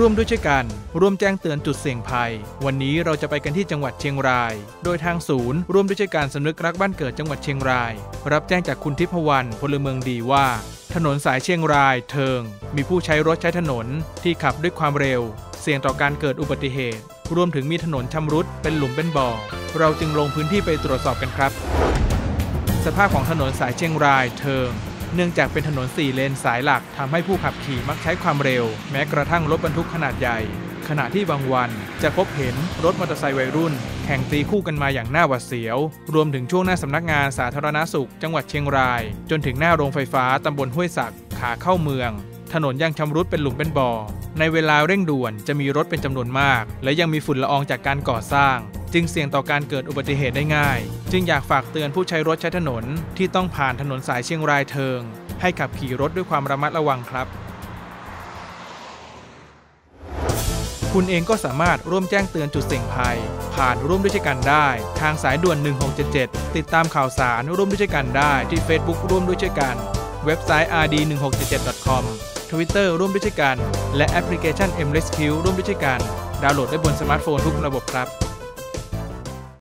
ร่วมด้วยช่วยกัน ร่วมแจ้งเตือนจุดเสี่ยงภัย วันนี้เราจะไปกันที่จังหวัดเชียงราย โดยทางศูนย์ร่วมด้วยช่วยการสำนึกรักบ้านเกิดจังหวัดเชียงราย รับแจ้งจากคุณทิพวรรณพลเมืองดีว่า ถนนสายเชียงรายเทิง มีผู้ใช้รถใช้ถนนที่ขับด้วยความเร็ว เสี่ยงต่อการเกิดอุบัติเหตุ รวมถึงมีถนนชำรุดเป็นหลุมเป็นบ่อ เราจึงลงพื้นที่ไปตรวจสอบกันครับ สภาพของถนนสายเชียงรายเทิง เนื่องจากเป็นถนน4เลนสายหลักทำให้ผู้ขับขี่มักใช้ความเร็ว แม้กระทั่งรถบรรทุกขนาดใหญ่ ขณะที่บางวันจะพบเห็นรถมอเตอร์ไซค์วัยรุ่น แข่งตีคู่กันมาอย่างน่าหวาดเสียว รวมถึงช่วงหน้าสำนักงานสาธารณาสุข จังหวัดเชียงราย จนถึงหน้าโรงไฟฟ้าตำบลห้วยสักขาเข้าเมือง ถนนยังชำรุดเป็นหลุมเป็นบ่อ ในเวลาเร่งด่วนจะมีรถเป็นจำนวนมาก และยังมีฝุ่นละอองจากการก่อสร้าง จึงเสี่ยงต่อการเกิดอุบัติเหตุได้ง่าย จึงอยากฝากเตือนผู้ใช้รถใช้ถนนที่ต้องผ่านถนนสายเชียงรายเทิง ให้ขับขี่รถด้วยความระมัดระวังครับ คุณเองก็สามารถร่วมแจ้งเตือนจุดเสี่ยงภัย ผ่านร่วมด้วยช่วยกันได้ ทางสายด่วน 1677 ติดตามข่าวสารร่วมด้วยช่วยกันได้ที่ Facebook ร่วมด้วยช่วยกัน เว็บไซต์ rd1677.com Twitter ร่วมด้วยช่วยกัน และแอปพลิเคชัน m r e s c u e ร่วมด้วยช่วยกัน ดาวน์โหลดได้บนสมาร์ทโฟนทุกระบบครับ